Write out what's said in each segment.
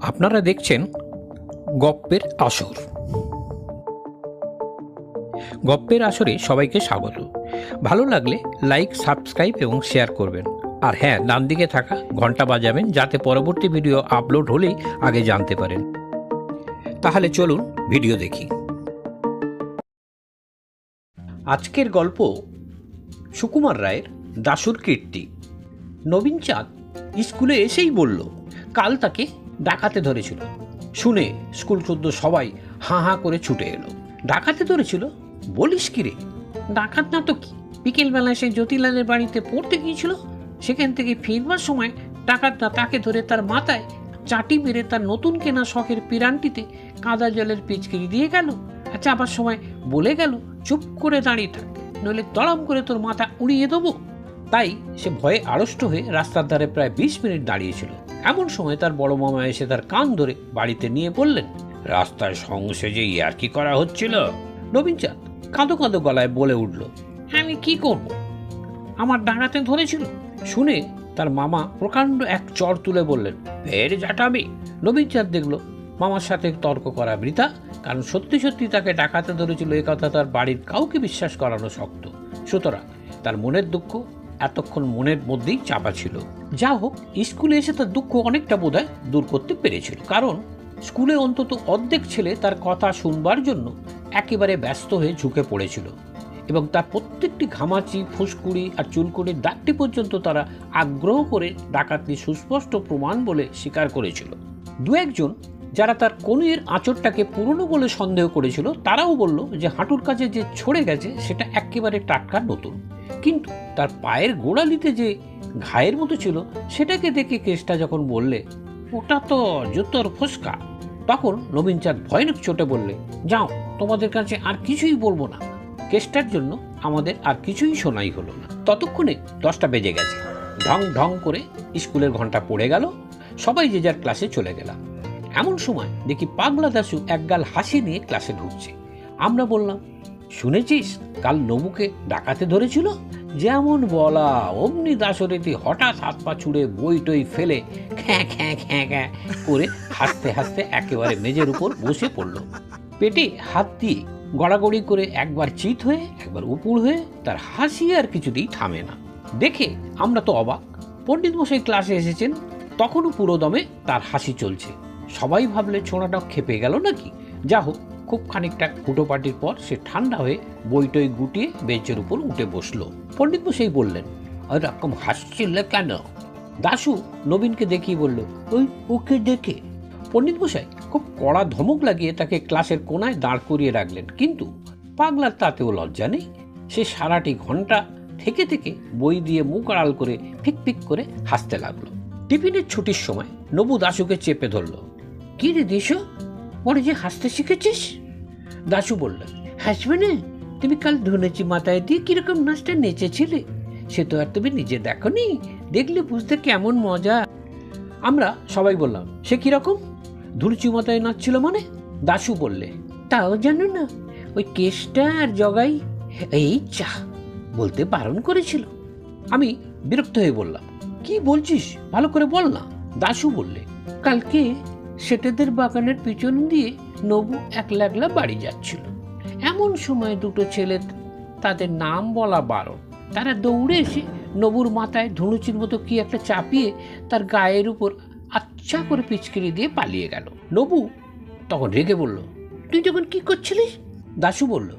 আপনারা দেখছেন গপ্পের আসর। গপ্পের আসরে সবাইকে স্বাগত। ভালো লাগলে লাইক, সাবস্ক্রাইব এবং শেয়ার করবেন। আর হ্যাঁ ডান দিকে থাকা ঘণ্টা বাজাবেন যাতে পরবর্তী ভিডিও আপলোড হলেই আগে জানতে পারেন। তাহলে চলুন ভিডিও দেখি। আজকের গল্প সুকুমার রায়ের দাসুর কীর্তি। নবীন চাঁদ স্কুলে এসেই বলল কাল তাকে ডাকাতে ধরেছিল। শুনে স্কুল শুদ্ধ সবাই হাঁ হাঁ করে ছুটে এলো। ডাকাতে ধরেছিল? বলিস কি রে? ডাকাত না তো কি? বিকেলবেলা সে জ্যোতিলালের বাড়িতে পড়তে গিয়েছিল, সেখান থেকে ফিরবার সময় ডাকাত না তাকে ধরে তার মাথায় চাটি মেরে তার নতুন কেনা শখের পিরানটিতে কাদা জলের পিচকিরি দিয়ে গেল আর চাপার সময় বলে গেল, চুপ করে দাঁড়িয়ে থাক, নইলে তড়াম করে তোর মাথা উড়িয়ে দেবো। তাই সে ভয়ে আড়ষ্ট হয়ে রাস্তার ধারে প্রায় বিশ মিনিট দাঁড়িয়েছিল। এমন সময় তার বড় মামা এসে তার কান ধরে বাড়িতে নিয়ে বললেন রাস্তায় সংসেজে ইয়ার্কি করা হচ্ছিল? নবীন চাঁদ কাঁদো কাঁদো গলায় বলে উঠল, আমি কি করব? আমার ডাঙাতে ধরেছিল। শুনে তার মামা প্রকাণ্ড এক চর তুলে বললেন, ফের জাটাবি নবীন চাঁদ দেখল মামার সাথে তর্ক করা বৃথা, কারণ সত্যি সত্যি তাকে ডাকাতে ধরেছিল এ কথা তার বাড়ির কাউকে বিশ্বাস করানো শক্ত। সুতরাং তার মনের দুঃখ এতক্ষণ মনের মধ্যেই চাপা ছিল। যা হোক, স্কুলে এসে তার দুঃখ অনেকটা বোধহয় দূর করতে পেরেছিল। কারণ স্কুলে অন্তত অর্ধেক ছেলে তার কথা শুনবার জন্য একেবারে ব্যস্ত হয়ে ঝুঁকে পড়েছিল এবং তার প্রত্যেকটি ঘামাচি, ফুসকুড়ি আর চুলকুড়ির দাগটি পর্যন্ত তারা আগ্রহ করে ডাকাতনি সুস্পষ্ট প্রমাণ বলে স্বীকার করেছিল। দু একজন যারা তার কনুয়ের আঁচড়টাকে পুরনো বলে সন্দেহ করেছিল, তারাও বলল যে হাঁটুর কাছে যে ছড়ে গেছে, সেটা একেবারে টাটকা নতুন। কিন্তু তার পায়ের গোড়ালিতে যে ঘায়ের মতো ছিল, সেটাকে দেখে কেসটা যখন বললে, ওটা তো জুতোর ফুসকা। তখন নবীন চাঁদ ভয়ানক চোটে বললে, যাও, তোমাদের কাছে আর কিছুই বলব না। কেসটার জন্য আমাদের আর কিছুই শোনাই হলো না। ততক্ষণে দশটা বেজে গেছে। ঢং ঢং করে স্কুলের ঘণ্টা পড়ে গেল। সবাই যে যার ক্লাসে চলে গেলাম। এমন সময় দেখি পাগলা দাসু একগাল হাসি নিয়ে ক্লাসে ঢুকছে। আমরা বললাম, শুনেছিস, কাল নবুকে ডাকাতে ধরেছিল? যেমন বলা, অমনি দাসরেতি হঠাৎ হাত পা ছুড়ে বই টই ফেলে খ্যাঁ খ্যাঁ খ্যাঁ খ্যাঁ করে হাসতে হাসতে একেবারে মেজের উপর বসে পড়ল। পেটে হাত দিয়ে গড়াগড়ি করে একবার চিত হয়ে, একবার উপুড় হয়ে তার হাসি আর কিছুতেই থামে না। দেখে আমরা তো অবাক। পণ্ডিত মশাই ক্লাসে এসেছেন, তখনও পুরোদমে তার হাসি চলছে। সবাই ভাবলে ছোঁড়াটা খেপে গেল নাকি? যা হোক, খুব খানিকটা ফুটোপাটির পর সে ঠান্ডা হয়ে বইটই গুটিয়ে বেঞ্চের উপর উঠে বসল। পণ্ডিত মশাই বললেন ওরকম হাসছিলে কেন? দাশু নবীনকে দেখিয়ে বলল, ওই ওকে দেখে পণ্ডিত মশাই খুব কড়া ধমক লাগিয়ে তাকে ক্লাসের কোনায় দাঁড় করিয়ে রাখলেন, কিন্তু পাগলার তাতেও লজ্জা নেই। সে সারাটি ঘণ্টা থেকে থেকে বই দিয়ে মুখ আড়াল করে ফিক ফিক করে হাসতে লাগল। টিফিনের ছুটির সময় নবু দাশুকে চেপে ধরল কি রে দেশো? পরে যে হাসতে শিখেছিস? দাশু বলল, হাসবে না? তুমি কাল ধনেছি মাথায় দিয়ে কীরকম নাচটা নেচেছিলে? সে তো আর তুমি নিজে দেখনি। দেখলে বুঝতে কেমন মজা। আমরা সবাই বললাম, সে কীরকম? ধুলচি মাথায় নাচছিল মানে? দাশু বললে, তাও জানো না, ওই কেসটা আর জগাই, এই চা, বলতে বারণ করেছিল। আমি বিরক্ত হয়ে বললাম, কি বলছিস? ভালো করে বল না। দাশু বললে, কালকে সেটেদের বাগানের পিছন দিয়ে নবু একলা একলা বাড়ি যাচ্ছিল। এমন সময় দুটো ছেলে তাদের নাম বলা বারণ। তারা দৌড়ে এসে নবুর মাথায় ধনুচির মতো কি একটা চাপিয়ে তার গায়ের উপর আচ্ছা করে পিচকিরি দিয়ে পালিয়ে গেল। নবু তখন রেগে বলল, তুই তখন কি করছিলিস দাশু বলল,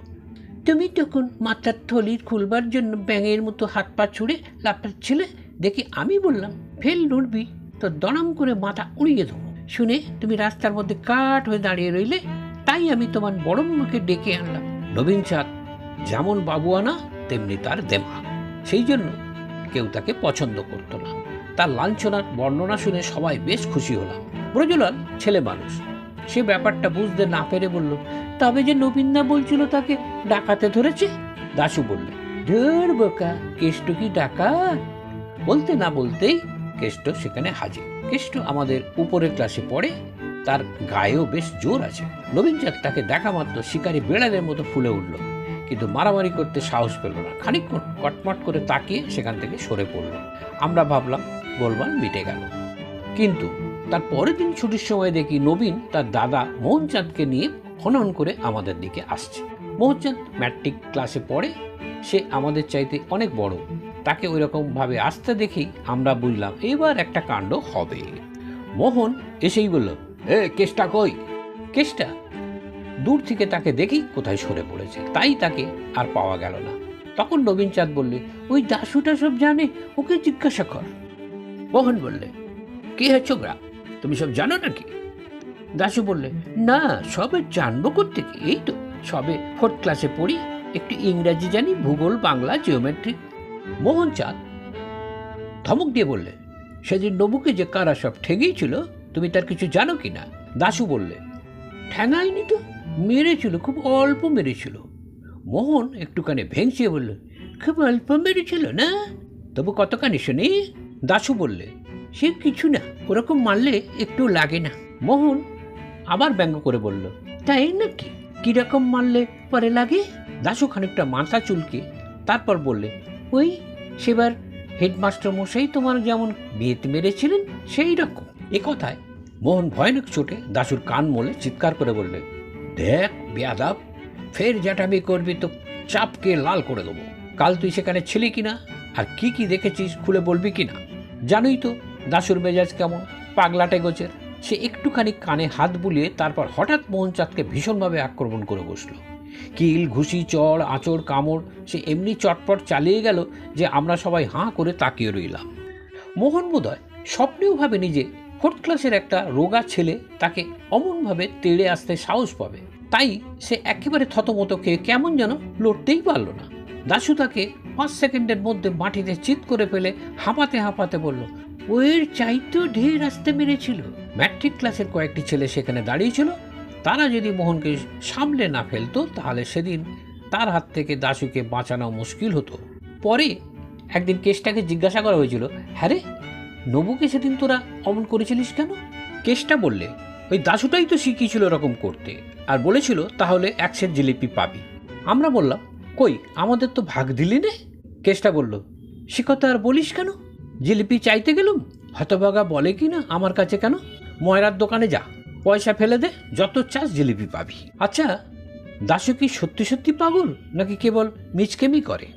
তুমি তখন মাথার থলির খুলবার জন্য ব্যাঙের মতো হাত পা ছুঁড়ে লাফাচ্ছিলে দেখি আমি বললাম, ফেল নড়বি তো দড়াম করে মাথা উড়িয়ে দেবো শুনে তুমি রাস্তার মধ্যে কাঠ হয়ে দাঁড়িয়ে রইলে, তাই আমি তোমার বড় মাকে ডেকে আনলাম। নবীন চাঁদ যেমন বাবুয়ানা, তেমনি তার দেমাগ সেই জন্য কেউ তাকে পছন্দ করতো না। তার লাঞ্ছনার বর্ণনা শুনে সবাই বেশ খুশি হলাম। ব্রজলাল ছেলে মানুষ, সে ব্যাপারটা বুঝতে না পেরে বলল, তবে যে নবীনদা বলছিল তাকে ডাকাতে ধরেছে? দাশু বললে ধর বোকা কেষ্ট কি ডাকাত? বলতে না বলতেই কেষ্ট সেখানে হাজির। কেষ্ট আমাদের উপরের ক্লাসে পড়ে, তার গায়েও বেশ জোর আছে। নবীন চাঁদ তাকে দেখা মাত্র শিকারী বেড়ালের মতো ফুলে উঠল, কিন্তু মারামারি করতে সাহস পেল না। খানিকক্ষণ কটমট করে তাকিয়ে সেখান থেকে সরে পড়ল। আমরা ভাবলাম, গোলমাল মিটে গেল। কিন্তু তার পরের দিন ছুটির সময় দেখি নবীন তার দাদা মোহনচাঁদকে নিয়ে হনন করে আমাদের দিকে আসছে। মোহনচাঁদ ম্যাট্রিক ক্লাসে পড়ে, সে আমাদের চাইতে অনেক বড়। তাকে ওই ভাবে আসতে দেখেই আমরা বুঝলাম এবার একটা কাণ্ড হবে। মোহন এসেই বলল, এ কেষ্টা কই? কেষ্টা দূর থেকে তাকে দেখি কোথায় সরে পড়েছে, তাই তাকে আর পাওয়া গেল না। তখন নবীন চাঁদ বললে, ওই দাসুটা সব জানে, ওকে জিজ্ঞাসা কর। মোহন বললে, কি হে ছোকরা, তুমি সব জানো নাকি? দাশু বললে, না, সবে জানব থেকে এই তো, সবে ফোর্থ ক্লাসে পড়ি, একটু ইংরাজি জানি, ভূগোল, বাংলা জিওমেট্রি মোহন চাঁদ ধমক দিয়ে বললে, সেদিন নবুকে যে কারা সব ঠেঙিয়েছিল, তুমি তার কিছু জানো কি না? দাশু বললে ঠ্যাঙায়নি তো, মেরেছিল, খুব অল্প মেরেছিল। মোহন একটুখানি ভেঙচিয়ে বলল, খুব অল্প মেরেছিল না? তবু কতখানি শুনি? দাশু বললে, সে কিছু না, ওরকম মারলে একটু লাগে না। মোহন আবার ব্যঙ্গ করে বলল, তাই নাকি? কীরকম মারলে পরে লাগে? দাশু খানিকটা মাথা চুলকে তারপর বললে ওই সেবার হেডমাস্টার মশাই তোমার যেমন বিয়েতে মেরেছিলেন সেই রকম। এ কথায় মোহন ভয়ানক চোটে দাশুর কান মোলে চিৎকার করে বললে, দেখ, বেয়াদাব, ফের জ্যাঠামি করবি তো চাপকে লাল করে দেবো। কাল তুই সেখানে ছিলি কিনা? আর কি কি দেখেছিস খুলে বলবি কিনা? জানোই তো দাশুর মেজাজ কেমন পাগলাটে গোছের সে একটুখানি কানে হাত বুলিয়ে তারপর হঠাৎ মোহনচাঁদকে ভীষণভাবে আক্রমণ করে বসল। কিল, ঘুষি, চড়, আঁচড়, কামড়, সে এমনি চটপট চালিয়ে গেল যে আমরা সবাই হাঁ করে তাকিয়ে রইলাম। মোহন বোধহয় স্বপ্নেও ভাবেনি যে ফোর্থ ক্লাসের একটা রোগা ছেলে তাকে অমনভাবে তেড়ে আসতে সাহস পাবে। তাই সে একেবারে থতমত খেয়ে কেমন যেন লড়তেই পারল না। দাশু তাকে পাঁচ সেকেন্ডের মধ্যে মাটিতে চিৎ করে ফেলে হাঁপাতে হাঁপাতে বলল, ওয়ের চাইতেও ঢের আসতে মেরেছিল। ম্যাট্রিক ক্লাসের কয়েকটি ছেলে সেখানে দাঁড়িয়েছিল তারা যদি মোহনকে সামলে না ফেলতো, তাহলে সেদিন তার হাত থেকে দাশুকে বাঁচানো মুশকিল হতো। পরে একদিন কেসটাকে জিজ্ঞাসা করা হয়েছিল হ্যাঁ রে, নবুকে সেদিন তোরা অমন করেছিলিস কেন? কেসটা বললে, ওই দাশুটাই তো শিখিয়েছিল এরকম করতে, আর বলেছিল তাহলে এক সেট জিলিপি পাবি। আমরা বললাম, কই, আমাদের তো ভাগ দিলি নে? কেসটা বলল সে কথা আর বলিস কেন? জিলিপি চাইতে গেলুম? হতভাগা বলে কি না আমার কাছে কেন? ময়রার দোকানে যা। পয়সা ফেলে দে, যত চাস জিলিপি পাবি। আচ্ছা দাশু কি সত্যি সত্যি পাগল, নাকি কেবল মিচকেমি করে?